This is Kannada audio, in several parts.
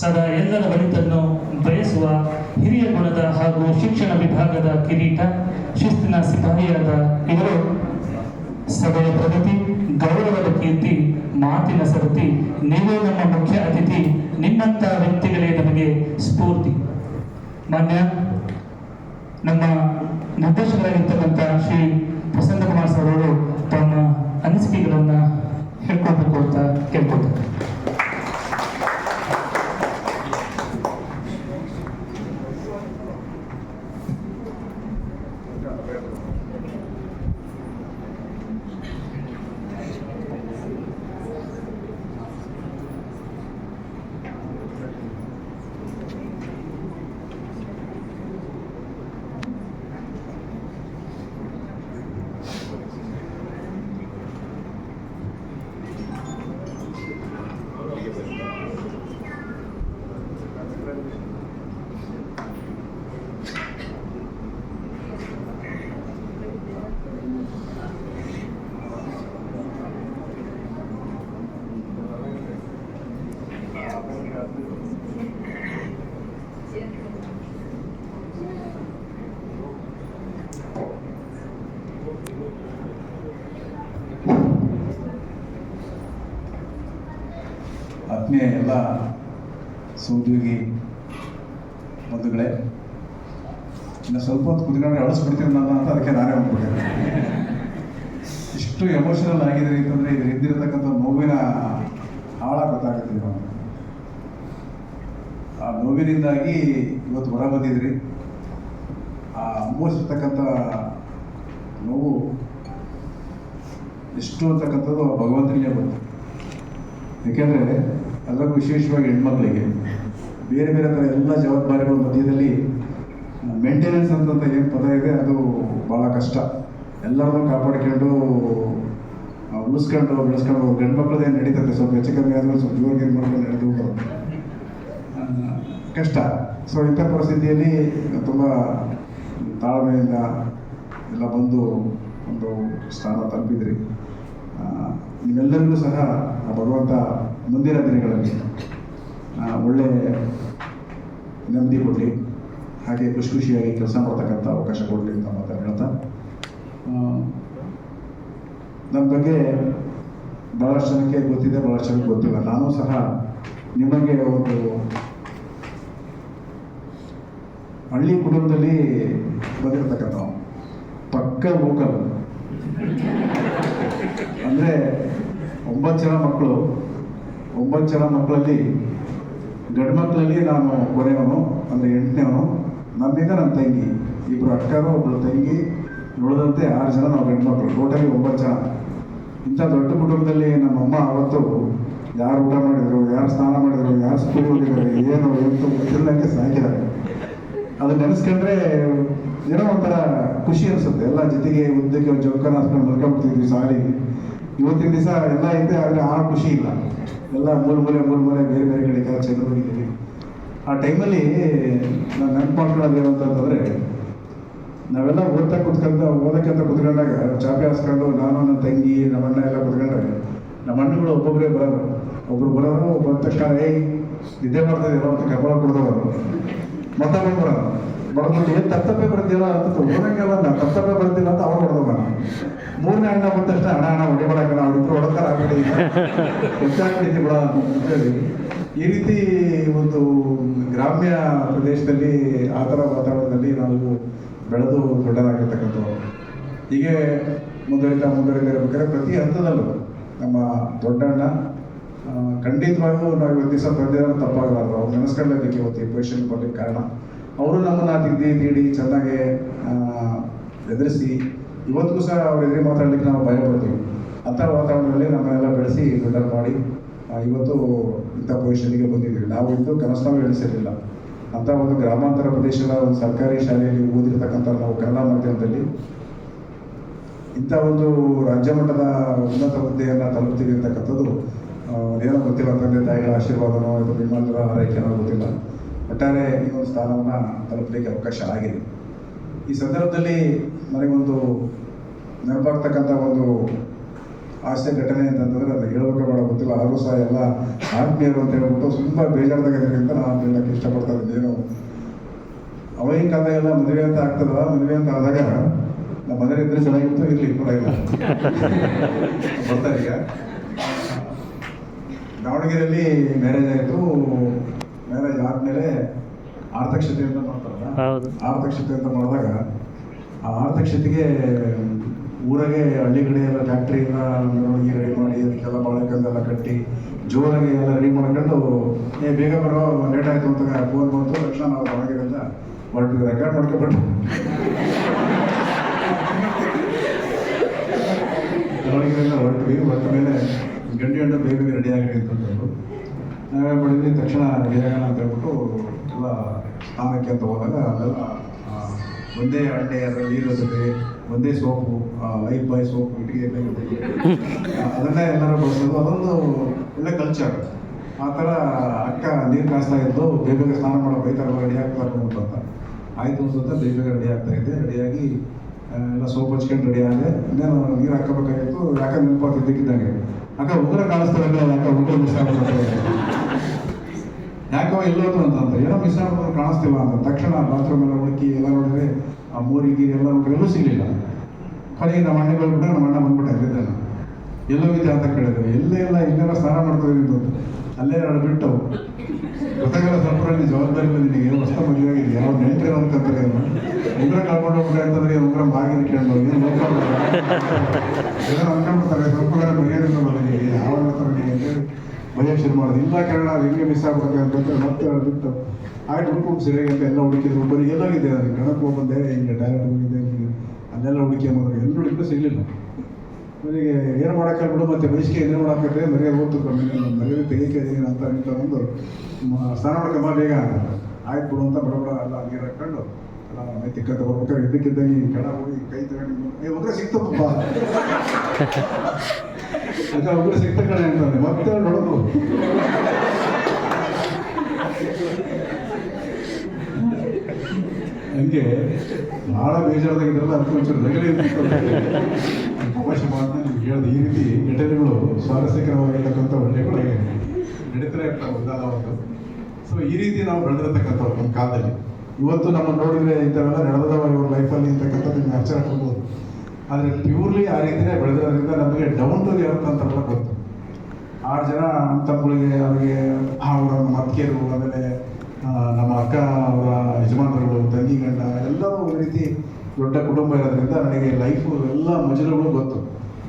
ಸದಾ ಎಲ್ಲರ ಒಳಿತನ್ನು ಬಯಸುವ ಹಿರಿಯ ಗುಣದ ಹಾಗೂ ಶಿಕ್ಷಣ ವಿಭಾಗದ ಕಿರೀಟ, ಶಿಸ್ತಿನ ಸಿಪಾಯಿಯಾದ ಇವರು. ಸಭೆಯ ಪ್ರಗತಿ, ಗೌರವದ ಕೀರ್ತಿ, ಮಾತಿನ ಸರತಿ, ನೀವೇ ನಮ್ಮ ಮುಖ್ಯ ಅತಿಥಿ ನಿಮ್ಮಂತಹ ವ್ಯಕ್ತಿಗಳೇ ನಮಗೆ ಸ್ಫೂರ್ತಿ. ಮಾನ್ಯ, ನಮ್ಮ ನಿರ್ದೇಶಕರಾಗಿರ್ತಕ್ಕಂಥ ಶ್ರೀ ಪ್ರಸನ್ನ ಕುಮಾರ್ ಸರ್ ಅವರು ತಮ್ಮ ಅನಿಸಿಕೆಗಳನ್ನು ಹೇಳ್ಕೊಳ್ಬೇಕು ಅಂತ ಕೇಳ್ಕೊಳ್ತಾರೆ ಆತ್ಮೀಯ ಎಲ್ಲ ಸಹೋದ್ಯೋಗಿ ಬಂಧುಗಳೇ, ಇನ್ನು ಸ್ವಲ್ಪ ಹೊತ್ತು ಕುತ್ಕೊಂಡ್ರೆ ಅಳಿಸ್ಬಿಡ್ತೀರ ನಾನು ಅಂತ ಅದಕ್ಕೆ ನಾನೇ ಹೋಗ್ಬಿಟ್ಟೆ ಇಷ್ಟು ಎಮೋಷನಲ್ ಆಗಿದ್ದೀರಿ ಅಂತಂದರೆ ಇದ್ರ ಹಿಂದಿರತಕ್ಕಂಥ ನೋವಿನ ಆಳ ಗೊತ್ತಾಗುತ್ತೆ ನಾವು ಆ ನೋವಿನಿಂದಾಗಿ ಇವತ್ತು ಹೊರ ಬಂದಿದ್ರಿ. ಆ ಅನುಭವಿಸಿರ್ತಕ್ಕಂಥ ನೋವು ಎಷ್ಟು ಅಂತಕ್ಕಂಥದ್ದು ಭಗವಂತನಿಗೆ ಬಂತು ಏಕೆಂದರೆ ಅದರಲ್ಲೂ ವಿಶೇಷವಾಗಿ ಹೆಣ್ಮಕ್ಳಿಗೆ. ಬೇರೆ ಬೇರೆ ಥರ ಎಲ್ಲ ಜವಾಬ್ದಾರಿಗಳ ಮಧ್ಯದಲ್ಲಿ ಮೇಂಟೆನೆನ್ಸ್ ಅಂತ ಏನು ಪದ ಇದೆ, ಅದು ಭಾಳ ಕಷ್ಟ. ಎಲ್ಲರನ್ನೂ ಕಾಪಾಡ್ಕೊಂಡು ಉಳಿಸ್ಕೊಂಡು, ಬೆಳೆಸ್ಕೊಂಡು ಗಂಡು ನಡೀತದೆ? ಸ್ವಲ್ಪ ಹೆಚ್ಚು ಕಮ್ಮಿ ಆದರೂ ಸ್ವಲ್ಪ ಜೋರಿಗೆ ಏನು ಮಾಡ್ಕೊಂಡು ನಡೆದು ಕಷ್ಟ. ಸೊ ಇಂಥ ಪರಿಸ್ಥಿತಿಯಲ್ಲಿ ತುಂಬ ತಾಳ್ಮೆಯಿಂದ ಎಲ್ಲ ಬಂದು ಒಂದು ಸ್ಥಾನ ತಲುಪಿದ್ರಿ. ನಿಮ್ಮೆಲ್ಲರಿಗೂ ಸಹ ಭಗವಂತ ಮುಂದಿನ ದಿನಗಳಲ್ಲಿ ಒಳ್ಳೆ ನೆಮ್ಮದಿ ಕೊಡಲಿ, ಹಾಗೆ ಖುಷಿ ಖುಷಿಯಾಗಿ ಕೆಲಸ ಮಾಡ್ತಕ್ಕಂಥ ಅವಕಾಶ ಕೊಡಲಿ ಅಂತ ಮಾತು ಹೇಳ್ತಾ. ನನ್ನ ಬಗ್ಗೆ ಭಾಳಷ್ಟು ಜನಕ್ಕೆ ಗೊತ್ತಿದೆ ಭಾಳಷ್ಟು ಜನಕ್ಕೆ ಗೊತ್ತಿಲ್ಲ. ನಾನು ಸಹ ನಿಮಗೆ ಒಂದು ಹಳ್ಳಿ ಕುಟುಂಬದಲ್ಲಿ ಬಂದಿರತಕ್ಕಂಥ ಪಕ್ಕ ಲೋಕಲ್ ಅಂದರೆ ಒಂಬತ್ತು ಜನ ಮಕ್ಕಳು. ಒಂಬತ್ತು ಜನ ಮಕ್ಕಳಲ್ಲಿ, ಗಂಡು ಮಕ್ಕಳಲ್ಲಿ ನಾನು ಕೊನೆಯವನು ಅಂದರೆ ಎಂಟನೇವನು. ನನ್ನಿಂದ ನನ್ನ ತಂಗಿ ಇಬ್ಬರು ಅಕ್ಕರು ಒಬ್ಬಳು ತಂಗಿ, ಉಳಿದಂತೆ ಆರು ಜನ ನಾವು ಗಂಡು ಮಕ್ಕಳು, ಟೋಟಲಿ ಒಂಬತ್ತು ಜನ. ಇಂಥ ದೊಡ್ಡ ಕುಟುಂಬದಲ್ಲಿ ನಮ್ಮಮ್ಮ ಅವತ್ತು ಯಾರು ಊಟ ಮಾಡಿದರು, ಯಾರು ಸ್ನಾನ ಮಾಡಿದರು, ಯಾರು ಸ್ಕೂಲ್ ಹೋಗಿದ್ದಾರೆ, ಏನು, ಎಂತ ಗೊತ್ತಿಲ್ಲಂಗೆ ಸಾಕಿದ್ದಾರೆ. ಅದು ನೆನೆಸ್ಕೊಂಡ್ರೆ ಏನೋ ಒಂಥರ ಖುಷಿ ಅನಿಸುತ್ತೆ. ಎಲ್ಲ ಜೊತೆಗೆ ಉದ್ದಕ್ಕೆ ಜೋಕನ ಹಾಸ್ಕೊಂಡು ಮಲ್ಕೊಂಡ್ಬಿಡ್ತಿದ್ವಿ ಸಾರಿ ಇವತ್ತಿನ ದಿವಸ ಎಲ್ಲ ಇದೆ ಆದರೆ ಆ ಖುಷಿ ಇಲ್ಲ. ಎಲ್ಲ ಮೂರು ಮೂಲೆ ಮೂರು ಮೂಲೆ ಬೇರೆ ಬೇರೆ ಕಡೆ ಕೆಲಸ ಹೋಗಿದ್ದೀವಿ. ಆ ಟೈಮಲ್ಲಿ ನಾನು ನೆನಪು ಮಾಡ್ಕೊಳ್ಳೋದು ಏನು ಅಂತಂತಂದರೆ ನಾವೆಲ್ಲ ಓದ್ತಾ ಕುತ್ಕೊಂಡ ಓದಕ್ಕೆ ಅಂತ ಕುತ್ಕೊಂಡಾಗ ಚಾಪೆ ಹಾಸ್ಕೊಂಡು ನಾನು, ನನ್ನ ತಂಗಿ, ನಮ್ಮ ಅಣ್ಣ ಎಲ್ಲ ಕುತ್ಕೊಂಡಾಗ ನಮ್ಮ ಅಣ್ಣಗಳು ಒಬ್ಬೊಬ್ಬರೇ ಬರೋರು. ಒಬ್ರು ಬರೋರು ಒಬ್ಬ ತಕ್ಷಣ ಏಯ್, ನಿದ್ದೆ ಮಾಡ್ತಿದ್ದೀರೋ ಅಂತ ಕಬ್ಬಳ ಕುಡ್ದವರು. ಮತ್ತೆ ಬರೋರು. ಬರೋದು ಏನು ತಪ್ಪೇ ಬರ್ತೀರ ಅಂತ ಓದಂಗೆಲ್ಲ ನಾನು ತಪ್ಪೇ ಬರ್ತಿಲ್ಲ ಅಂತ ಅವ್ರು ಹೊಡೆದವ ಮೂರನೇ ಅಣ್ಣ ಬಂದ ತಕ್ಷಣ ಅಣ್ಣ ಅಣ್ಣ ನಾವು ಅವ್ರಿಬ್ರು ಹೊಡೆದಾರ ಆಗಬೇಡಿ ಹೆಚ್ಚಾಗ್ಬಿಟ್ಟಿದ್ದಿ ಬಿಡ ಅಂತ ಹೇಳಿ. ಈ ರೀತಿ ಒಂದು ಗ್ರಾಮ್ಯ ಪ್ರದೇಶದಲ್ಲಿ ಆ ಥರ ವಾತಾವರಣದಲ್ಲಿ ನಾವು ಬೆಳೆದು ದೊಡ್ಡದಾಗಿರ್ತಕ್ಕಂಥವ್ರು ಹೀಗೆ ಮುಂದುವರಿತಾ ಮುಂದುವರಿತಾ ಇರಬೇಕಾದ್ರೆ ಪ್ರತಿ ಹಂತದಲ್ಲೂ ನಮ್ಮ ದೊಡ್ಡಣ್ಣ ಖಂಡಿತವಾಗೂ ನಾವು ಇವತ್ತು ದಿವಸ ಬಂದಿರೋ ತಪ್ಪಾಗಲಾರ್ದು ಅವ್ರು ನೆನೆಸ್ಕೊಳ್ಳೋದಕ್ಕೆ ಇವತ್ತು ಈ ಪೊಸಿಷನ್ ಬರಲಿಕ್ಕೆ ಕಾರಣ. ಅವರು ನಮ್ಮನ್ನು ತಿದ್ದಿ, ತೀಡಿ, ಚೆನ್ನಾಗಿ ಎದುರಿಸಿ ಇವತ್ತಿಗೂ ಸಹ ಅವ್ರ ಎದುರು ಮಾತಾಡಲಿಕ್ಕೆ ನಾವು ಭಯ ಪಡ್ತೀವಿ. ಅಂಥ ವಾತಾವರಣದಲ್ಲಿ ನಮ್ಮನ್ನೆಲ್ಲ ಬೆಳೆಸಿ ಫಿಲ್ಟರ್ ಮಾಡಿ ಇವತ್ತು ಇಂಥ ಪೊಸಿಷನ್ಗೆ ಬಂದಿದ್ದೀವಿ. ನಾವು ಇಂದು ಕನಸು ಎಣಿಸಿರಲಿಲ್ಲ. ಅಂಥ ಒಂದು ಗ್ರಾಮಾಂತರ ಪ್ರದೇಶದ ಒಂದು ಸರ್ಕಾರಿ ಶಾಲೆಯಲ್ಲಿ ಓದಿರ್ತಕ್ಕಂಥ ನಾವು ಕನ್ನಡ ಮಾಧ್ಯಮದಲ್ಲಿ ಇಂಥ ಒಂದು ರಾಜ್ಯ ಮಟ್ಟದ ಉನ್ನತ ಹುದ್ದೆಯನ್ನು ತಲುಪ್ತೀವಿ ಅಂತಕ್ಕಂಥದ್ದು ಏನೋ ಗೊತ್ತಿಲ್ಲ. ತಂದೆ ತಾಯಿಗಳ ಆಶೀರ್ವಾದನೋ ಇದು ನಿಮ್ಮಲ್ಲರ ಆರೈಕೆನೋ ಗೊತ್ತಿಲ್ಲ. ಒಟ್ಟಾರೆ ಈ ಒಂದು ಸ್ಥಾನವನ್ನು ತಲುಪಲಿಕ್ಕೆ ಅವಕಾಶ ಆಗಿದೆ. ಈ ಸಂದರ್ಭದಲ್ಲಿ ನನಗೊಂದು ನೆನಪಾಗ್ತಕ್ಕಂಥ ಒಂದು ಆಸೆ ಘಟನೆ ಅಂತಂದ್ರೆ ಅದು ಹೇಳಬೇಕು ಬೇಡ ಗೊತ್ತಿಲ್ಲ. ಆದರೂ ಸಹ ಎಲ್ಲ ಆತ್ಮೀಯರು ಅಂತ ಹೇಳ್ಬಿಟ್ಟು ತುಂಬ ಅಂತ ನಾನು ಹೇಳಕ್ಕೆ ಇಷ್ಟಪಡ್ತಾ ಇದ್ದೀನಿ. ಏನು? ಕಾಲ ಎಲ್ಲ ಮದುವೆ ಅಂತ ಆಗ್ತದಲ್ಲ ಮದುವೆ ಅಂತ ಆದಾಗ ನಮ್ಮ ಮನೇಲಿ ಇದ್ರೆ ಚೆನ್ನಾಗಿತ್ತು ಇರ್ಲಿ ಪರವಾಗಿಲ್ಲ ಬರ್ತಾರೆ ಈಗ ದಾವಣಗೆರೆಯಲ್ಲಿ ಮ್ಯಾರೇಜ್ ಆಯಿತು. ಮ್ಯಾರೇಜ್ ಆದಮೇಲೆ ಆರ್ತಕ್ಷತೆ ಅಂತ ಮಾಡ್ತಾರಲ್ಲ ಅಂತ ಮಾಡಿದಾಗ ಆ ಆರ್ಥಿಕತೆಗೆ ಊರಾಗೆ ಹಳ್ಳಿ ಕಡೆ ಎಲ್ಲ ಫ್ಯಾಕ್ಟ್ರಿ ಎಲ್ಲ ಮೆರವಣಿಗೆ ರೆಡಿ ಮಾಡಿ ಅದಕ್ಕೆಲ್ಲ ಬಾಳೆಕಲ್ಲೆಲ್ಲ ಕಟ್ಟಿ ಜೋರಾಗಿ ಎಲ್ಲ ರೆಡಿ ಮಾಡ್ಕೊಂಡು ಏ ಬೇಗ ಬರೋ ಲೇಟ್ ಆಯಿತು ಅಂತ ಫೋನ್ ಬಂತು ತಕ್ಷಣ ನಾವು ಅಂತ ಹೊರಟು ರೆಕಾರ್ಡ್ ಮಾಡ್ಕೊಬಿಟ್ಟು ದಾವಣಗೆರೆಯಿಂದ ಹೊರಟ್ವಿ ಹೊರಟ ಮೇಲೆ ಗಂಡು ಗಂಡು ಬೇಗ ಬೇಗ ರೆಡಿ ಆಗಿದೆ ಅಂತಂದ್ರು ನಾವೇ ಮಾಡಿದ್ವಿ ತಕ್ಷಣ ರೆಡಿ ಆಗೋಣ ಅಂತ ಹೇಳ್ಬಿಟ್ಟು ಎಲ್ಲ ಸ್ನಾನಕ್ಕೆ ಅಂತ ಹೋದಾಗ ಅಲ್ಲೆಲ್ಲ ಒಂದೇ ಅಡ್ಡೆ ಅದರಲ್ಲಿ ನೀರು ಇರ್ತದೆ, ಒಂದೇ ಸೋಪು ಲೈಫ್ ಬಾಯ್ ಸೋಪು ಇಟ್ಟಿಗೆ ಅದನ್ನೇ ಎಲ್ಲರೂ ಬಳಸೋದು, ಅದೊಂದು ಒಳ್ಳೆ ಕಲ್ಚರ್ ಆ ಥರ ಅಕ್ಕ ನೀರು ಕಾಯಿಸ್ತಾ ಇದ್ದು ಬೇಗ ಬೇಗ ಸ್ನಾನ ಮಾಡೋ ಬೈತಾರಲ್ಲ ರೆಡಿ ಆಗ್ತಾರೆ ಅಂತ ಆಯಿತು ಅಂತ ಬೇಗ ಬೇಗ ರೆಡಿ ಆಗ್ತಾ ಇದ್ದೆ ರೆಡಿಯಾಗಿ ಎಲ್ಲ ಸೋಪ್ ಹಚ್ಕೊಂಡು ರೆಡಿ ಆದೆ ಇನ್ನೇನು ನೀರು ಹಾಕಬೇಕಾಗಿತ್ತು ಯಾಕೆ ನೆನಪಾಗ್ತು ಇದ್ದಕ್ಕಿದ್ದಂಗೆ ಅಕ್ಕ ಉಗ್ರ ಕಾಣಿಸ್ತಾರಲ್ಲ ಯಾಕೆ ಉಗ್ರ ಮಿಸ್ ಆಗ್ಬಿಡುತ್ತೆ. ಯಾಕೋ ಎಲ್ಲೋದು ಅಂತ ಏನೋ ಮಿಸ್ ಆಗ್ಬೋದು ಕಾಣಿಸ್ತಿಲ್ಲ ಅಂತ. ತಕ್ಷಣ ಬಾತ್ರೂಮ್ ಎಲ್ಲ ಹುಡುಕಿ, ಎಲ್ಲ ನೋಡಿದ್ರೆ ಆ ಮೋರಿಗೆ ಎಲ್ಲ ನೋಡಿದ್ರೆ ಎಲ್ಲೂ ಸಿಗಲಿಲ್ಲ. ಕಡೆಗೆ ನಮ್ಮ ಅಣ್ಣಗಳು ಕೂಡ ನಮ್ಮ ಅಣ್ಣ ಬಂದ್ಬಿಟ್ಟೆ ಅಲ್ಲಿದ್ದಾನೆ ಎಲ್ಲೋಗಿದ್ದೆ ಅಂತ ಕೇಳಿದ್ರು. ಎಲ್ಲೇ ಇಲ್ಲ, ಇಲ್ಲೆಲ್ಲ ಸ್ನಾನ ಮಾಡ್ತಾ ಇದ್ದು ಅಲ್ಲೇ ಎರಡು ಬಿಟ್ಟು. ಗೊತ್ತಾಗಲ್ಲ ನೀನು ಜವಾಬ್ದಾರಿ ಬಂದು ನಿನಗೆ ಹೊಸ ಮದುವೆ ಆಗಿದೆ ಯಾವ ನೆಂಟರು ಅಂತಂದ್ರೆ ಏನು ಉಗ್ರ ಕಳ್ಕೊಂಡು ಹೋಗ್ಬಿಟ್ರೆ ಅಂತಂದ್ರೆ ಉಗ್ರ ಬಾಗಿಲು ಕೇಳೋದು ಏನು ಏನೋ ಅನ್ಕೊಂಡ್ಬಿಡ್ತಾರೆ ಸಂಪ್ರದಾಯ ಮರ್ಯಾದೆ ನಿನಗೆ ಯಾವ ಥರ ನೀನು ಭಯ ಶುರು ಮಾಡೋದು. ಇಲ್ಲ ಕನ್ನಡ ಹೆಂಗೆ ಮಿಸ್ ಆಗ್ಬಿಡುತ್ತೆ ಅಂತ ಮತ್ತೆ ಬಿಟ್ಟು, ಆಯ್ತು ಹುಡ್ಕೊಂಡು ಸರಿಯಾಗಿ ಅಂತ ಎಲ್ಲ ಹುಡುಕಿದ್ರು ಒಬ್ಬರಿಗೆ ಎಲ್ಲಾಗಿದೆ ನಾನು ಗಣಕ್ಕೆ ಹೋಗ್ಬಂದೆ ಹಿಂಗೆ ಡೈರೆಕ್ಟ್ ಹೋಗಿದೆ ಹಿಂಗೆ ಅಲ್ಲೆಲ್ಲ ಹುಡುಕಿ ಮಾಡಿದ್ರು ಎಲ್ಲೂ ಹುಡುಕಿದ್ರು ಸಿಗಲಿಲ್ಲ. ನನಗೆ ಏನು ಮಾಡೋಕ್ಕೆ ಬಿಡು ಮತ್ತೆ ವಯಸ್ಸಿಗೆ ಏನೇನು ಮಾಡಾಕತ್ತೆ ಮರ್ಯಾದೆ ಓದ್ತು ಮರ್ಯಾದೆ ತೆಗಿಕೆ ಏನು ಅಂತ ಅಂತ ಒಂದು ಸ್ನಾನ ಮಾಡ್ಕೊಂಬ ಬೇಗ. ಆಯ್ತು ಬಿಡು ಅಂತ ಬಡಬಡ ಬಡ ಎಲ್ಲ ನೀರು ಹಾಕೊಂಡು ಎಲ್ಲ ಮೈ ತಿಕ್ಕಂತ ಬರ್ಬೇಕಾದ್ರೆ ಇದ್ದಕ್ಕಿದ್ದಂಗೆ ಈ ಕೆಳ ಹೋಗಿ ಕೈ ತಗೊಂಡು ಏ ಉಗ್ರ ಸಿಕ್ತಪ್ಪ ಅದ ಒಬ್ಬರು ಸಿಕ್ತ ಅಂತಾನೆ ಮತ್ತೆ ನೋಡೋದು. ಹಂಗೆ? ಭಾಳ ಬೇಜಾರದಾಗಿದ್ರಲ್ಲ ಅದಕ್ಕೆ ಒಂಚೂರು ನೆಗಡಿ ಅವಕಾಶ ಮಾತನ್ನ ನಿಮ್ಗೆ ಹೇಳಿದೆ. ಈ ರೀತಿ ಘಟನೆಗಳು ಸ್ವಾರಸ್ಯಕರವಾಗಿರ್ತಕ್ಕಂಥ ಒಳ್ಳೆಯ ನಡೀತಾರೆ ಒಂದು. ಸೊ ಈ ರೀತಿ ನಾವು ಬೆಳೆದಿರ್ತಕ್ಕಂಥವ್ರು ನಮ್ಮ ಕಾಲದಲ್ಲಿ. ಇವತ್ತು ನಮ್ಮ ನೋಡಿದ್ರೆ ಇಂಥವೆಲ್ಲ ನಡೆದವ ಇವ್ರ ಲೈಫಲ್ಲಿ ಇರ್ತಕ್ಕಂಥದ್ದು ಆಶ್ಚರ್ಯ ಕೊಡ್ಬೋದು ಆದರೆ ಪ್ಯೂರ್ಲಿ ಆ ರೀತಿನೇ ಬೆಳೆದಿರೋದ್ರಿಂದ ನಮಗೆ ಡೌನ್ ಟು ಎರ್ತ್ ಅಂತ ಗೊತ್ತು. ಆರು ಜನ ತಮ್ಮಗಳಿಗೆ ಅವರಿಗೆ ಅವರ ಮತ್ಕೇರು ಆಮೇಲೆ ನಮ್ಮ ಅಕ್ಕ, ಅವರ ಯಜಮಾನರುಗಳು, ತಂಗಿ, ಗಂಡ, ಎಲ್ಲರೂ ಒಂದು ರೀತಿ ದೊಡ್ಡ ಕುಟುಂಬ ಇರೋದ್ರಿಂದ ನನಗೆ ಲೈಫು ಎಲ್ಲ ಮಜಲುಗಳು ಗೊತ್ತು.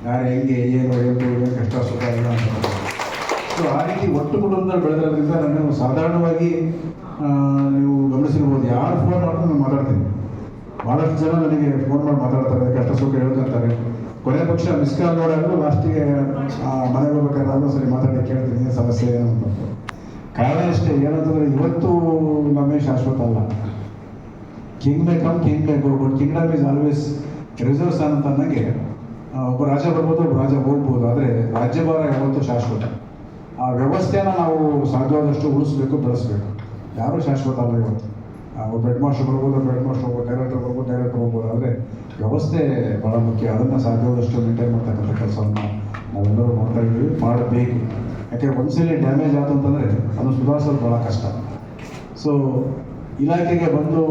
ಯಾರು ಹೆಂಗೆ, ಏನು ಏನು ಕಷ್ಟ, ಸುಖ ಇಲ್ಲ ಅಂತ ಸೊ ಆ ರೀತಿ ಒಟ್ಟು ಕುಟುಂಬದಲ್ಲಿ ಬೆಳೆದಿರೋದ್ರಿಂದ ನಾನು ಸಾಧಾರಣವಾಗಿ ನೀವು ಗಮನಿಸಿರ್ಬೋದು, ಯಾರು ಫೋನ್ ಭಾಳಷ್ಟು ಜನ ನನಗೆ ಫೋನ್ ಮಾಡಿ ಮಾತಾಡ್ತಾರೆ ಕಷ್ಟ ಸುಖ ಹೇಳ್ಕೊಂತಾರೆ ಕೊನೆ ಪಕ್ಷ ಮಿಸ್ ಕಾಲ್ ನೋಡಾದ್ರು ಲಾಸ್ಟಿಗೆ ಮನೆಗೆ ಹೋಗ್ಬೇಕಾದ್ರೆ ನಾನು ಸರಿ ಮಾತಾಡಿ ಕೇಳ್ತೀನಿ, ಏನು ಸಮಸ್ಯೆ ಏನು ಅಂತ. ಕಾರಣ ಇಷ್ಟೇ, ಏನಂತಂದ್ರೆ ಇವತ್ತು ನಮಗೆ ಶಾಶ್ವತ ಅಲ್ಲ. King may come king may go but kingdom is always reserves ಅಂತ ಅನ್ನಂಗೆ ಒಬ್ಬ ರಾಜ ಬರ್ಬೋದು, ಒಬ್ಬ ರಾಜ ಹೋಗ್ಬೋದು, ಆದರೆ ರಾಜ್ಯಭಾರ ಯಾವತ್ತೂ ಶಾಶ್ವತ. ಆ ವ್ಯವಸ್ಥೆನ ನಾವು ಸಾಧ್ಯವಾದಷ್ಟು ಉಳಿಸ್ಬೇಕು, ಬೆಳೆಸ್ಬೇಕು. ಯಾರೂ ಶಾಶ್ವತ ಅಲ್ಲ ಇವತ್ತು. ಹೆಡ್ ಮಾಸ್ಟರ್ ಬರ್ಬೋದು ಹೆಡ್ ಮಾಸ್ಟರ್ ಹೋಗ್ಬೋದು ಡೈರೆಕ್ಟರ್ ಬರ್ಬೋದು ಡೈರೆಕ್ಟರ್ ಹೋಗ್ಬೋದು ಆದರೆ ವ್ಯವಸ್ಥೆ ಭಾಳ ಮುಖ್ಯ. ಅದನ್ನು ಸಾಧ್ಯವಾದಷ್ಟು ಮೇಂಟೈನ್ ಮಾಡ್ತಕ್ಕಂಥ ಕೆಲಸವನ್ನು ನಾವೆಲ್ಲರೂ ಮಾಡ್ತಾ ಇದ್ದೀವಿ, ಮಾಡಬೇಕು. ಯಾಕೆ ಒಂದ್ಸಲಿ ಡ್ಯಾಮೇಜ್ ಆಯ್ತು ಅಂತಂದರೆ ಅದು ಸುಧಾರಿಸೋದು ಭಾಳ ಕಷ್ಟ. ಸೊ ಇಲಾಖೆಗೆ ಬಂದು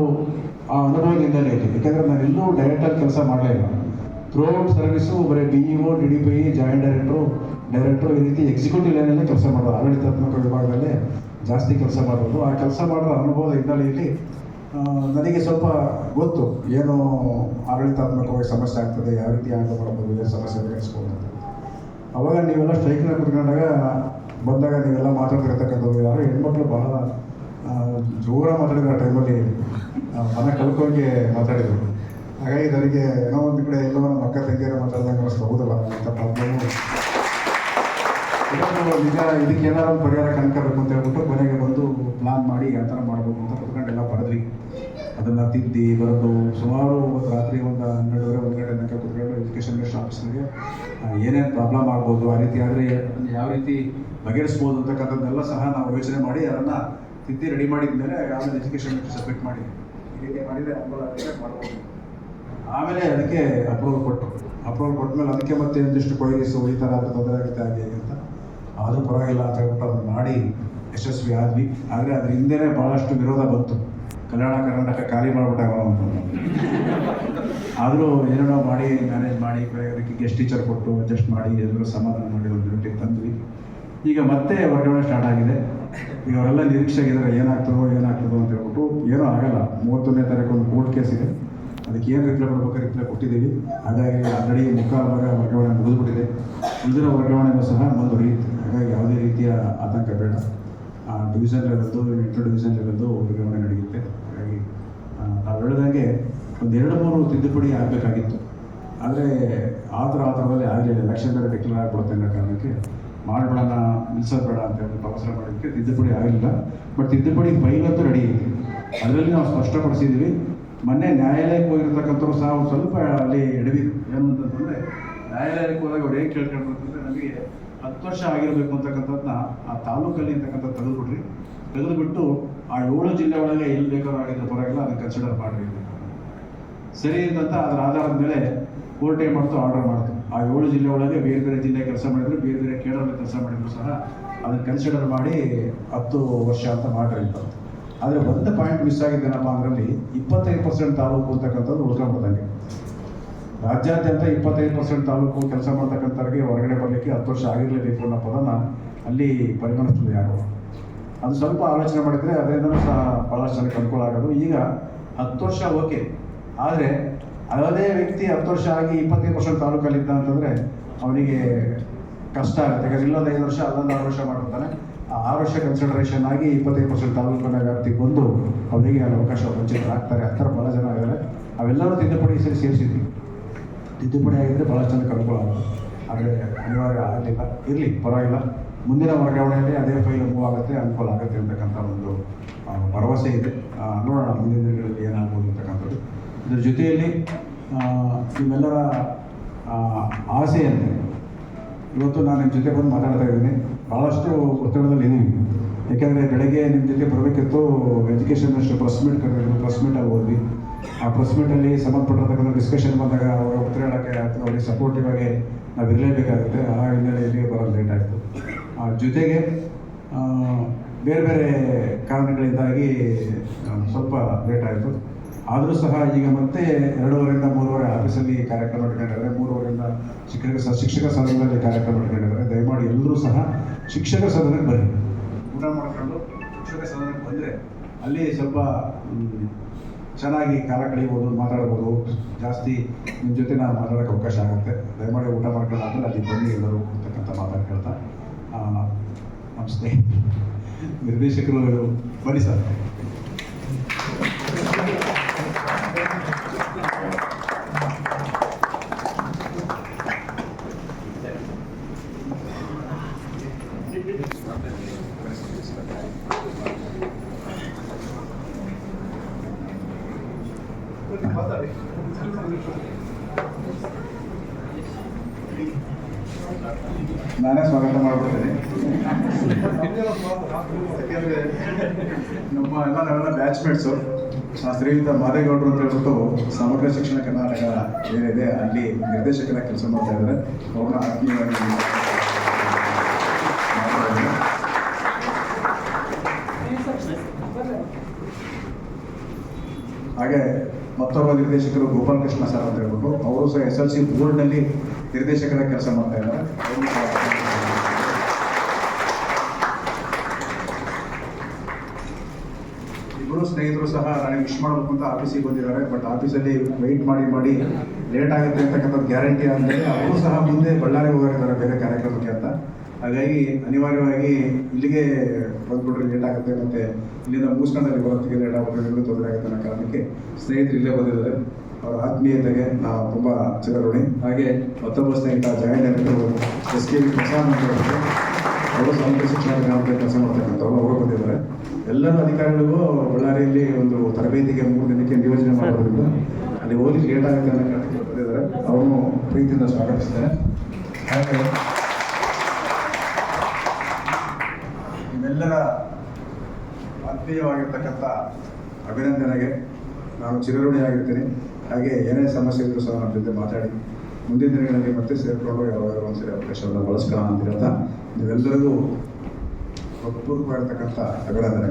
ಆ ಅನುಭವದಿಂದಲೇ ಇದೆ ಯಾಕೆಂದರೆ ನಾನು ಎಲ್ಲೂ ಡೈರೆಕ್ಟಾಗಿ ಕೆಲಸ ಮಾಡಲೇ ಇಲ್ಲ. ಥ್ರೂಔಟ್ ಸರ್ವಿಸು ಬರೀ D E O D D P joint director director ಈ ರೀತಿ ಎಕ್ಸಿಕ್ಯೂಟಿವ್ ಲೈನಲ್ಲೇ ಕೆಲಸ ಮಾಡೋದು ಆಡಳಿತಾತ್ಮಕ ವಿಭಾಗದಲ್ಲೇ ಜಾಸ್ತಿ ಕೆಲಸ ಮಾಡೋದು ಆ ಕೆಲಸ ಮಾಡಿದ ಅನುಭವದ ಹಿನ್ನೆಲೆಯಲ್ಲಿ ನನಗೆ ಸ್ವಲ್ಪ ಗೊತ್ತು ಏನು ಆಡಳಿತಾತ್ಮಕವಾಗಿ ಸಮಸ್ಯೆ ಆಗ್ತದೆ, ಯಾವ ರೀತಿ ಆಟ ಮಾಡಬಹುದು ಇದೇ ಸಮಸ್ಯೆ ಬಗೆಹರಿಸ್ಬೋದು ಅಂತ. ಅವಾಗ ನೀವೆಲ್ಲ ಸ್ಟ್ರೈಕ್ನ ಕುತ್ಕೊಂಡಾಗ ಬಂದಾಗ ನೀವೆಲ್ಲ ಮಾತಾಡ್ತಿರ್ತಕ್ಕಂಥದ್ದು ಯಾರು? ಹೆಣ್ಮಕ್ಳು ಬಹಳ ಜೋರ ಮಾತಾಡಿದ್ರು ಆ ಟೈಮಲ್ಲಿ ಮನ ಕಳ್ಕೊಂಗೆ ಮಾತಾಡಿದರು. ಹಾಗಾಗಿ ನನಗೆ ಏನೋ ಒಂದು ಕಡೆ ಎಲ್ಲೋ ನಮ್ಮ ಅಕ್ಕ ತಂಗಿಯರ ಮಾತಾಡಿದಾಗ ಅನಿಸ್ತು ಹೌದಲ್ಲ ಅಂತ ಪ್ರಾಬ್ಲಮ್ಮು ನಿಜ ಇದಕ್ಕೆ ಏನಾರ ಪರಿಹಾರ ಕನ್ಕೋಬೇಕು ಅಂತ ಹೇಳ್ಬಿಟ್ಟು ಕೊನೆಗೆ ಬಂದು ಪ್ಲಾನ್ ಮಾಡಿ ಯಾವ ಥರ ಮಾಡಬೇಕು ಅಂತ ಕುತ್ಕೊಂಡೆಲ್ಲ ಬರೆದ್ರಿ ಅದನ್ನು ತಿದ್ದಿ, ಬರೆದು ಸುಮಾರು ಒಂದು ರಾತ್ರಿ, ಒಂದು ಹನ್ನೆರಡುವರೆ, ಒಂದು ಗಂಟೆ ತನಕ ಕುತ್ಕೊಂಡು ಎಜುಕೇಷನ್ ಮಿನಿಸ್ಟರ್ ಆಫೀಸ್ನಲ್ಲಿ ಏನೇನು ಪ್ರಾಬ್ಲಮ್ ಆಗ್ಬೋದು, ಆ ರೀತಿ ಆದರೆ ಯಾವ ರೀತಿ ಬಗೆಹರಿಸ್ಬೋದು ಅಂತಕ್ಕಂಥದ್ದೆಲ್ಲ ಸಹ ನಾವು ಯೋಚನೆ ಮಾಡಿ, ಅದನ್ನು ತಿದ್ದಿ ರೆಡಿ ಮಾಡಿದ ಮೇಲೆ ಆಮೇಲೆ ಎಜುಕೇಷನ್ ಸಬ್ಮಿಟ್ ಮಾಡಿ. ರೀತಿ ಮಾಡಿದರೆ ಮಾಡ್ಬೋದು. ಆಮೇಲೆ ಅದಕ್ಕೆ ಅಪ್ರೂವಲ್ ಕೊಟ್ಟು ಅಪ್ರೂವಲ್ ಕೊಟ್ಮೇಲೆ ಅದಕ್ಕೆ ಮತ್ತೆ ಒಂದಿಷ್ಟು ಕೊಯ್ರಿಸು ಈ ಥರ ಆದರೆ ತೊಂದರೆ ಆಗುತ್ತೆ ಹಾಗೆ ಅಂತ ಆದರೂ ಪರವಾಗಿಲ್ಲ ಅಂತ ಹೇಳ್ಬಿಟ್ಟು ಅದನ್ನು ಮಾಡಿ ಯಶಸ್ವಿ ಆದ್ವಿ. ಆದರೆ ಅದ್ರ ಹಿಂದೆನೇ ಭಾಳಷ್ಟು ವಿರೋಧ ಬಂತು. ಕಲ್ಯಾಣ ಕರ್ನಾಟಕ ಖಾಲಿ ಮಾಡ್ಬಿಟ್ಟಾಗ ಆದರೂ ಏನೇನೋ ಮಾಡಿ ಮ್ಯಾನೇಜ್ ಮಾಡಿ ಅದಕ್ಕೆ ಗೆಸ್ಟ್ ಟೀಚರ್ ಕೊಟ್ಟು ಅಡ್ಜಸ್ಟ್ ಮಾಡಿ, ಎಲ್ಲರೂ ಸಮಾಧಾನ ಮಾಡಿ ಒಂದು ಮೀಟಿಂಗ್ ತಂದ್ವಿ. ಈಗ ಮತ್ತೆ ವರ್ಗಾವಣೆ ಸ್ಟಾರ್ಟ್ ಆಗಿದೆ. ಈಗ ಅವರೆಲ್ಲ ನಿರೀಕ್ಷೆಗಿದ್ದಾರೆ, ಏನಾಗ್ತದೋ ಏನಾಗ್ತದೋ ಅಂತ ಹೇಳ್ಬಿಟ್ಟು ಏನೂ ಆಗಲ್ಲ. ಮೂವತ್ತೊಂದನೇ ತಾರೀಕು ಒಂದು ಕೋರ್ಟ್ ಕೇಸ್ ಇದೆ. ಅದಕ್ಕೆ ಏನು ರಿಪ್ಲೈ ಕೊಡ್ಬೇಕು ರಿಪ್ಲೈ ಕೊಟ್ಟಿದ್ದೀವಿ. ಹಾಗಾಗಿ ಆಲ್ರೆಡಿ ಮುಖ ಭಾಗ ವರ್ಗಾವಣೆ ಮುಗಿದ್ಬಿಟ್ಟಿದೆ. ಉಳಿದಿರೋ ವರ್ಗಾವಣೆಗೂ ಸಹ ಮುಂದುವರಿಯುತ್ತೆ. ಹಾಗಾಗಿ ಯಾವುದೇ ರೀತಿಯ ಆತಂಕ ಬೇಡ. ಡಿವಿಷನ್ ಲೆವೆಲ್ದು ಇಂಟರ್ ಡಿವಿಷನ್ ಲೆವೆಲ್ದು ವರ್ಗಾವಣೆ ನಡೆಯುತ್ತೆ. ಹಾಗಾಗಿ ಆ, ನಾವು ಹೇಳ್ದಂಗೆ ಒಂದು ಎರಡು ಮೂರು ತಿದ್ದುಪಡಿ ಆಗಬೇಕಾಗಿತ್ತು. ಆದರೆ ಆ ಥರ ಆ ಥರದಲ್ಲಿ ಆಗಲಿಲ್ಲ. ಎಲೆಕ್ಷನ್ ಬೇರೆ ಡಿಕ್ಲೇರ್ ಆಗ್ಬಿಡುತ್ತೆ ಅನ್ನೋ ಕಾರಣಕ್ಕೆ ಮಾಡಬೇಡ ನಿಲ್ಸೋದು ಬೇಡ ಅಂತ ಹೇಳಿ ಅವಸರ ಮಾಡೋದಕ್ಕೆ ತಿದ್ದುಪಡಿ ಆಗಲಿಲ್ಲ. ಬಟ್ ತಿದ್ದುಪಡಿ ಫೈಲ್ ಅಂತೂ ರೆಡಿ ಇದೆ ಅದರಲ್ಲಿ ನಾವು ಸ್ಪಷ್ಟಪಡಿಸಿದ್ದೀವಿ. ಮೊನ್ನೆ ನ್ಯಾಯಾಲಯಕ್ಕೆ ಹೋಗಿರ್ತಕ್ಕಂಥವ್ರು ಸಹ ಸ್ವಲ್ಪ ಅಲ್ಲಿ ಎಡವಿದ್ರು ಏನು ಅಂತಂದರೆ ನ್ಯಾಯಾಲಯಕ್ಕೆ ಹೋದಾಗ ಅವ್ರು ಏನು ಕೇಳ್ಕೊಂಡ್ರು ಅಂತಂದರೆ ನಮಗೆ ಹತ್ತು ವರ್ಷ ಆಗಿರಬೇಕು ಅಂತಕ್ಕಂಥದ್ದನ್ನ ಆ ತಾಲೂಕಲ್ಲಿ ಅಂತಕ್ಕಂಥ ತೆಗೆದುಬಿಟ್ರಿ ತೆಗೆದುಬಿಟ್ಟು ಆ ಏಳು ಜಿಲ್ಲೆ ಒಳಗೆ ಎಲ್ಲಿ ಬೇಕಾದ್ರೂ ಆಗಿದ್ರೆ ಪರವಾಗಿಲ್ಲ, ಅದನ್ನು ಕನ್ಸಿಡರ್ ಮಾಡ್ರಿ ಸರಿ ಅಂತ ಅದರ ಆಧಾರದ ಮೇಲೆ ಕೋರ್ಟ್ ಏನು ಮಾಡ್ತು ಆರ್ಡರ್ ಮಾಡ್ತು. ಆ ಏಳು ಜಿಲ್ಲೆ ಒಳಗೆ ಬೇರೆ ಬೇರೆ ಜಿಲ್ಲೆ ಕೆಲಸ ಮಾಡಿದ್ರು, ಬೇರೆ ಬೇರೆ ಕೇರಳದಲ್ಲಿ ಕೆಲಸ ಮಾಡಿದ್ರು ಸಹ ಅದನ್ನು ಕನ್ಸಿಡರ್ ಮಾಡಿ ಹತ್ತು ವರ್ಷ ಅಂತ ಮಾಡ್ರಿ ಅಂತ. ಆದರೆ ಒಂದು ಪಾಯಿಂಟ್ ಮಿಸ್ ಆಗಿದ್ದೇನಪ್ಪ ಅದರಲ್ಲಿ ಇಪ್ಪತ್ತೈದು ಪರ್ಸೆಂಟ್ ತಾಲೂಕು ಅಂತಕ್ಕಂಥದ್ದು ಉಳ್ಕೊಂಡ್ಬಿಡ್ದಂಗೆ ರಾಜ್ಯಾದ್ಯಂತ ಇಪ್ಪತ್ತೈದು ಪರ್ಸೆಂಟ್ ತಾಲೂಕು ಕೆಲಸ ಮಾಡ್ತಕ್ಕಂಥವ್ರಿಗೆ ಹೊರಗಡೆ ಬರಲಿಕ್ಕೆ ಹತ್ತು ವರ್ಷ ಆಗಿರಲೇಬೇಕು ಅನ್ನೋ ಪದನ. ಅಲ್ಲಿ ಪರಿಗಣಿಸ್ತದೆ ಯಾರು? ಅದು ಸ್ವಲ್ಪ ಆಲೋಚನೆ ಮಾಡಿದರೆ ಅದರಿಂದ ಸಹ ಭಾಳಷ್ಟು ಜನಕ್ಕೆ ಅನುಕೂಲ ಆಗೋದು. ಈಗ ಹತ್ತು ವರ್ಷ ಓಕೆ. ಆದರೆ ಅದೇ ವ್ಯಕ್ತಿ ಹತ್ತು ವರ್ಷ ಆಗಿ ಇಪ್ಪತ್ತೈದು ಪರ್ಸೆಂಟ್ ತಾಲೂಕಲ್ಲಿದ್ದ ಅಂತಂದರೆ ಅವನಿಗೆ ಕಷ್ಟ ಆಗುತ್ತೆ. ಯಾಕಂದ್ರೆ ಇಲ್ಲೊಂದು ಐದು ವರ್ಷ, ಅಲ್ಲೊಂದು ಆರು ವರ್ಷ ಮಾಡಿರ್ತಾನೆ ಆ ಆರು ವರ್ಷ ಕನ್ಸಿಡರೇಷನ್ ಆಗಿ ಇಪ್ಪತ್ತೈದು ಪರ್ಸೆಂಟ್ ತಾಲೂಕಿನ ವ್ಯಾಪ್ತಿಗೆ ಬಂದು ಅವರಿಗೆ ಅವಕಾಶ ವಂಚಿತರಾಗ್ತಾರೆ. ಆ ಥರ ಭಾಳ ಜನ ಆಗಿದ್ದಾರೆ ಅವೆಲ್ಲರೂ ತಿದ್ದುಪಡಿ ಸರಿ ಸೇರಿಸಿದ್ವಿ ತಿದ್ದುಪಡಿ ಆಗಿದ್ರೆ ಭಾಳ ಜನ ಆಗುತ್ತೆ. ಆದರೆ ಅನಿವಾರ್ಯ ಆಗಲಿಲ್ಲ ಇರಲಿ, ಪರವಾಗಿಲ್ಲ. ಮುಂದಿನ ವರ್ಗಾವಣೆಯಲ್ಲಿ ಅದೇ ಫೈಲ್ ಮೂವ್ ಆಗುತ್ತೆ, ಅನುಕೂಲ ಆಗುತ್ತೆ ಅಂತಕ್ಕಂಥ ಒಂದು ಭರವಸೆ ಇದೆ. ನೋಡೋಣ ಮುಂದಿನ ದಿನಗಳಲ್ಲಿ ಏನಾಗ್ಬೋದು ಅಂತಕ್ಕಂಥದ್ದು. ಇದ್ರ ಜೊತೆಯಲ್ಲಿ ನಿಮ್ಮೆಲ್ಲರ ಆಸೆಯಂತೆ, ಇವತ್ತು ನಾನು ನಿಮ್ಮ ಜೊತೆ ಬಂದು ಮಾತಾಡ್ತಾ ಇದ್ದೀನಿ. ಭಾಳಷ್ಟು ಒತ್ತಡದಲ್ಲಿ ಇದ್ದೀವಿ. ಯಾಕೆಂದರೆ ಬೆಳಗ್ಗೆ ನಿಮ್ಮ ಜೊತೆ ಬರಬೇಕಿತ್ತು ಎಜುಕೇಷನ್ ಅಷ್ಟು ಪ್ರೆಸ್ ಮೀಟ್ ಕರೆದಿದ್ರು ಪ್ರೆಸ್ ಮೀಟಲ್ಲಿ ಹೋದ್ವಿ. ಆ ಪ್ರೆಸ್ ಮೀಟಲ್ಲಿ ಡಿಸ್ಕಷನ್ ಬಂದಾಗ ಅವರ ಉತ್ತರ ಹೇಳೋಕ್ಕೆ ಅಥವಾ ಅವರಿಗೆ ಸಪೋರ್ಟಿವ್ ಆಗಿ ನಾವು ಇರಲೇಬೇಕಾಗುತ್ತೆ. ಆ ಹಿನ್ನೆಲೆಯಲ್ಲಿ ಬರೋದು ಲೇಟ್ ಆಯಿತು. ಜೊತೆಗೆ ಬೇರೆ ಬೇರೆ ಕಾರಣಗಳಿಂದಾಗಿ ಸ್ವಲ್ಪ ಲೇಟ್ ಆಯಿತು. ಆದರೂ ಸಹ ಈಗ ಮತ್ತೆ ಎರಡೂವರೆಯಿಂದ ಮೂರುವರೆ ಆಫೀಸಲ್ಲಿ ಕಾರ್ಯಕ್ರಮ ಇಟ್ಕೊಂಡಿದ್ದಾರೆ ಮೂರುವರೆಯಿಂದ ಶಿಕ್ಷಕ ಸ- ಶಿಕ್ಷಕ ಸದನದಲ್ಲಿ ಕಾರ್ಯಕ್ರಮ ಇಟ್ಕೊಂಡಿದ್ದಾರೆ ದಯಮಾಡಿ ಎಲ್ಲರೂ ಸಹ ಶಿಕ್ಷಕ ಸದನಕ್ಕೆ ಬನ್ನಿ. ಊಟ ಮಾಡ್ಕೊಂಡು ಶಿಕ್ಷಕ ಸದನಕ್ಕೆ ಬಂದರೆ ಅಲ್ಲಿ ಸ್ವಲ್ಪ ಚೆನ್ನಾಗಿ ಕಾಲ ಕಳಿಬೋದು ಮಾತಾಡ್ಬೋದು ಜಾಸ್ತಿ ನಿಮ್ಮ ಜೊತೆ ನಾನು ಮಾತಾಡೋಕ್ಕೆ ಅವಕಾಶ ಆಗುತ್ತೆ. ದಯಮಾಡಿ ಊಟ ಮಾಡ್ಕೊಂಡು ಆದರೆ ಅಲ್ಲಿ ಬನ್ನಿ ಎಲ್ಲರೂ ಅಂತಕ್ಕಂಥ ಮಾತಾಡಿ ನಮ್ಮ ಸ್ನೇಹಿತರು ನಿರ್ದೇಶಕರು ಬನ್ನಿ ಸರ್. ನಾನೇ ಸ್ವಾಗತ ಮಾಡ್ಬಿಡ್ತೇನೆ ಯಾಕೆಂದ್ರೆ ನಮ್ಮ ಎಲ್ಲ ನಾವೆಲ್ಲ ಬ್ಯಾಚ್ಮೇಟ್ಸು ಶ್ರೀಯುತ ಮಾದೇಗೌಡರು ಅಂತ ಹೇಳ್ಬಿಟ್ಟು ಸಮಗ್ರ ಶಿಕ್ಷಣ ಕರ್ನಾಟಕ ಏನಿದೆ ಅಲ್ಲಿ ನಿರ್ದೇಶಕರ ಕೆಲಸ ಮಾಡ್ತಾ ಇದ್ದಾರೆ. ಅವ್ರನ್ನ ಆತ್ಮೀಯವಾಗಿ. ಹಾಗೆ ಮತ್ತೊಬ್ಬ ನಿರ್ದೇಶಕರು ಗೋಪಾಲ್ ಕೃಷ್ಣ ಸರ್ ಅಂತ ಹೇಳ್ಬಿಟ್ಟು, ಅವರು ಸಹ ಎಸ್ ಎಲ್ ಸಿ ಬೋರ್ಡ್ನಲ್ಲಿ ನಿರ್ದೇಶಕರ ಕೆಲಸ ಮಾಡ್ತಾ ಇದ್ದಾರೆ. ಇಬ್ಬರು ಸ್ನೇಹಿತರು ಸಹ ನನಗೆ ವಿಶ್ ಮಾಡಬೇಕು ಅಂತ ಆಫೀಸಿಗೆ ಬಂದಿದ್ದಾರೆ ಬಟ್ ಆಫೀಸಲ್ಲಿ ವೆಯ್ಟ್ ಮಾಡಿ ಮಾಡಿ ಲೇಟ್ ಆಗುತ್ತೆ ಅಂತಕ್ಕಂಥದ್ದು ಗ್ಯಾರಂಟಿ ಅಂದರೆ ಅವರು ಸಹ ಮುಂದೆ ಬಳ್ಳಾರಿಗೆ ಹೋಗಿದ್ದಾರೆ ಬೇರೆ ಕಾರ್ಯಕ್ರಮಕ್ಕೆ ಅಂತ. ಹಾಗಾಗಿ ಅನಿವಾರ್ಯವಾಗಿ ಇಲ್ಲಿಗೆ ಬಂದ್ಬಿಟ್ರೆ ಲೇಟ್ ಆಗುತ್ತೆ ಮತ್ತೆ ಇಲ್ಲಿಂದ ಮುಗಿಸ್ಕೊಂಡು ಅಲ್ಲಿ ಬರೋತ್ತಿಗೆ ಲೇಟ್ ಆಗುತ್ತೆ ತೊಂದರೆ ಆಗುತ್ತೆ ಅನ್ನೋ ಕಾರಣಕ್ಕೆ ಸ್ನೇಹಿತರು ಇಲ್ಲೇ ಬಂದಿದ್ದಾರೆ. ಅವರ ಆತ್ಮೀಯತೆಗೆ ನಾವು ತುಂಬ ಚಿರಋಣಿ. ಹಾಗೆ ಮತ್ತೊಬ್ಬ ಸ್ನೇಹಿತ ಡೈರೆಕ್ಟರ್ ಎಸ್ ಕೆ ಪ್ರಸಾದ್ ಅವರು ಸಮಗ್ರ ಶಿಕ್ಷಣ ಗ್ರಾಮದಲ್ಲಿ ಕೆಲಸ ಮಾಡ್ತಕ್ಕಂಥವ್ರು ಅವರು ಬಂದಿದ್ದಾರೆ. ಎಲ್ಲ ಅಧಿಕಾರಿಗಳಿಗೂ ಬಳ್ಳಾರಿಯಲ್ಲಿ ಒಂದು ತರಬೇತಿಗೆ ಮೂರು ದಿನಕ್ಕೆ ನಿಯೋಜನೆ ಮಾಡೋದ್ರಿಂದ ಅಲ್ಲಿ ಓದಿ ಲೇಟ್ ಆಗುತ್ತೆ ಅನ್ನೋ ಕಾರಣಕ್ಕೆ ಬಂದಿದ್ದಾರೆ. ಅವನು ಪ್ರೀತಿಯಿಂದ ಸ್ವಾಗತಿಸಿದ್ದಾರೆ ಹಾಗೆ ನಿಮ್ಮೆಲ್ಲರ ಆತ್ಮೀಯವಾಗಿರ್ತಕ್ಕಂಥ ಅಭಿನಂದನೆಗೆ ನಾನು ಚಿರಋಣಿಯಾಗಿರ್ತೀನಿ. ಹಾಗೆ ಏನೇ ಸಮಸ್ಯೆ ಇದ್ರು ಸಹ ನಮ್ಮ ಜೊತೆ ಮಾತಾಡಿ. ಮುಂದಿನ ದಿನಗಳಲ್ಲಿ ಮತ್ತೆ ಸೇರಿಕೊಂಡು ಯಾವಾಗ ಒಂದ್ಸರಿ ಅವಕಾಶವನ್ನು ಬಳಸ್ಕೊಳ್ಳೋಣ ಅಂತ ಹೇಳ್ತಾ ನೀವೆಲ್ಲರಿಗೂ ಹೃತ್ಪೂರ್ವಕವಾಗಿರ್ತಕ್ಕಂಥ ಅಭಿನಂದನೆ